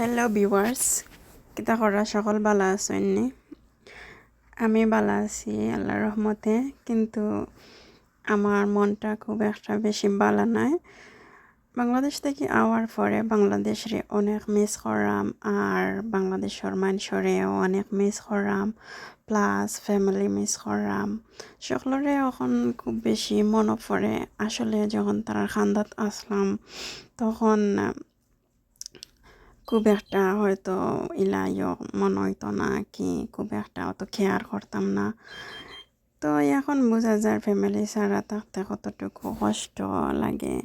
Hello viewers কিতা করা সকল বালা আছেননি আমি বালা আছি আল্লাহর রহমতে কিন্তু আমার মনটা খুব একটা বেশি বালা নাই। বাংলাদেশ থেকে আওয়ার পরে বাংলাদেশরে অনেক মিস করাম, আর বাংলাদেশের মানুষরেও অনেক মিস করাম প্লাস ফ্যামিলি মিস করাম। সকলরে এখন খুব বেশি মনে পড়ে। আসলে যখন তারা খান্দাত আসলাম, তখন খুব একটা হয়তো ইলাইও মনে হইতো না কি খুব একটা অত কেয়ার করতাম না। তো এখন বোঝা যায় ফ্যামিলি ছাড়া থাকতে কতটুকু কষ্ট লাগে।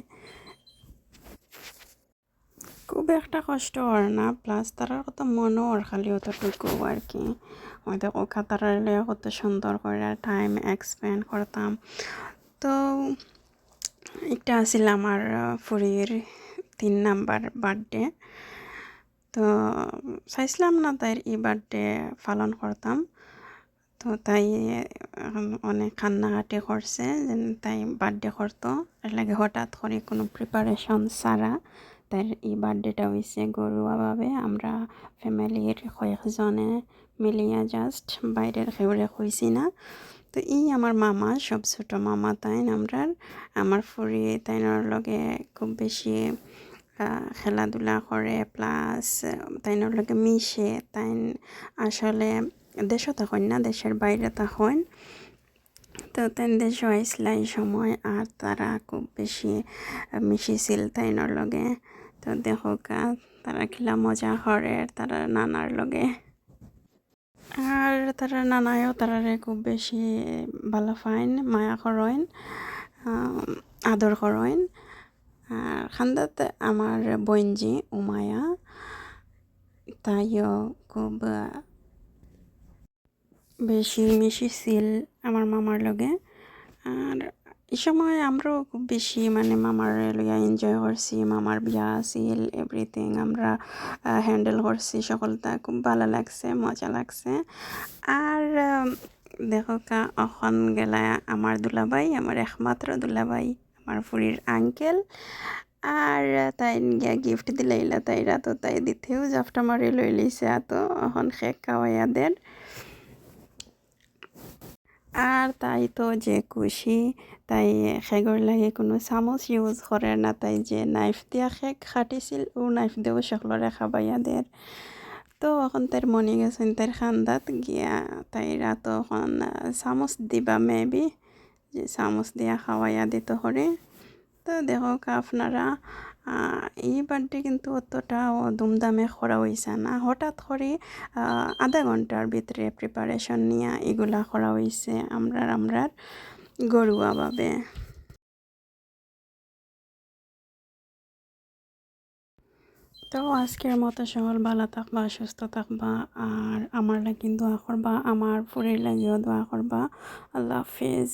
খুব একটা কষ্ট হয় না প্লাস তারার কত মনও ওর খালি অতটুকু আর কি। হয়তো ওখা তারার কত সুন্দর করে টাইম এক্সপেন্ড করতাম। তো একটা আছিল আমার ফুরির তিন নাম্বার বার্থডে তো চাইছিলাম না তাইর ই বার্থডে পালন করতাম। তো তাই অনেক কান্নাকাটি করছে যে তাই বার্থডে করতো। এর লাগে হঠাৎ করে কোনো প্রিপারেশন ছাড়া তার এই বার্থডেটা হয়েছে ঘরোয়াভাবে। আমরা ফ্যামিলির কয়েকজনে মিলিয়া জাস্ট বাইরের খেউরে হয়েছি না। তো ই আমার মামা, সব ছোট মামা তাই আমরার। আমার ফুরি তাইনের লগে খুব বেশি খেলাধুলা করে প্লাস তাইনের লগে মিশে, তাই আসলে দেশও তখন না, দেশের বাইরে তখন তো তাই দেশ আইসলা এই সময়, আর তারা খুব বেশি মিশিছিল তাইনের লগে। তো দেখো তারা খেলা মজা করে, তারা নানার লগে। আর তারা নানায়ও তারারে খুব বেশি ভালো ফাইন মায়া করেন আদর করেন। আর খান্দাত আমার বইনজি উমায়া, তাইও খুব বেশি মিশিছিল আমার মামার লগে। আর এই সময় আমরাও খুব বেশি মানে মামার লইয়া এনজয় করছি, মামার বিয়া আছিল এভরিথিং আমরা হ্যান্ডেল করছি সকলটা, খুব ভালো লাগছে, মজা লাগছে। আর দেখো কা অখন গেলা আমার দুলাবাই আমার একমাত্র দুলাবাই আমার ফুরির আঙ্কেল আর তাই গিয়া গিফট দিলাইলা তাইরা তো তাই দিতেও জাফটা মারি লই লইছে তো এখন শেখ খাওয়াইয়াদের আর তাই তো যে খুশি, তাই খেগর লাগে কোনো চামচ ইউজ করে না, তাই যে নাইফ দিয়া খেক খাটিছিল, ও নাইফ দিয়েও সকলরে খাবাইয়াদের তো এখন তার মনে গেছেন তার খান্দাত গিয়া তাইরা এখন চামচ দিবা মেবি যে চামচ দিয়া খাওয়াইয়া দিত করে তো দেখো আপনারা এই বার্থডে কিন্তু অতটাও ধুমধামে করা হয়েছে না। হঠাৎ করে আধা ঘণ্টার ভিতরে প্রিপারেশন নিয়ে এগুলা করা হয়েছে আমরার আমরার ঘরোয়াভাবে তো আজকের মতো সকল ভালো থাকবা, সুস্থ থাকবা, আর আমার লাগিন দোয়া করবা, আমার ফুরের লাগিও দোয়া করবা। আল্লাহ হাফিজ।